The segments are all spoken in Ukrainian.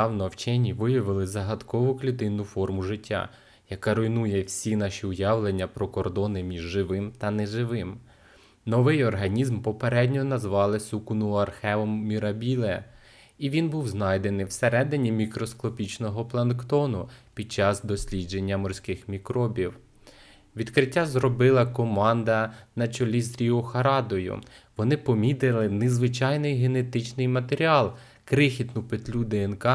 Давно вчені виявили загадкову клітинну форму життя, яка руйнує всі наші уявлення про кордони між живим та неживим. Новий організм попередньо назвали сукунуархеум мірабіле, і він був знайдений всередині мікроскопічного планктону під час дослідження морських мікробів. Відкриття зробила команда на чолі з Ріо Харадою. Вони помітили незвичайний генетичний матеріал, крихітну петлю ДНК,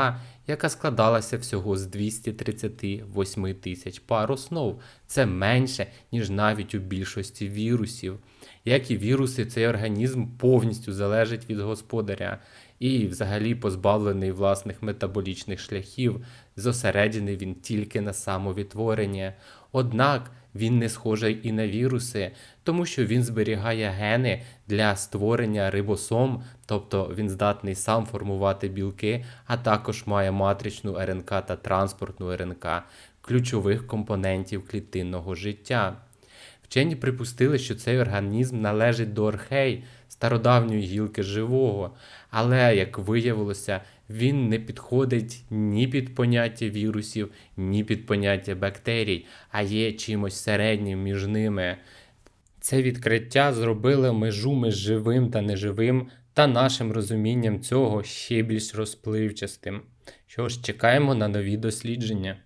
яка складалася всього з 238 тисяч пар основ. Це менше, ніж навіть у більшості вірусів. Як і віруси, цей організм повністю залежить від господаря і взагалі позбавлений власних метаболічних шляхів, зосереджений він тільки на самовідтворення. Однак він не схожий і на віруси, тому що він зберігає гени для створення рибосом, тобто він здатний сам формувати білки, а також має матричну РНК та транспортну РНК, ключових компонентів клітинного життя. Вчені припустили, що цей організм належить до архей, стародавньої гілки живого, але, як виявилося, він не підходить ні під поняття вірусів, ні під поняття бактерій, а є чимось середнім між ними. Це відкриття зробило межу між живим та неживим та нашим розумінням цього ще більш розпливчастим. Що ж, чекаємо на нові дослідження.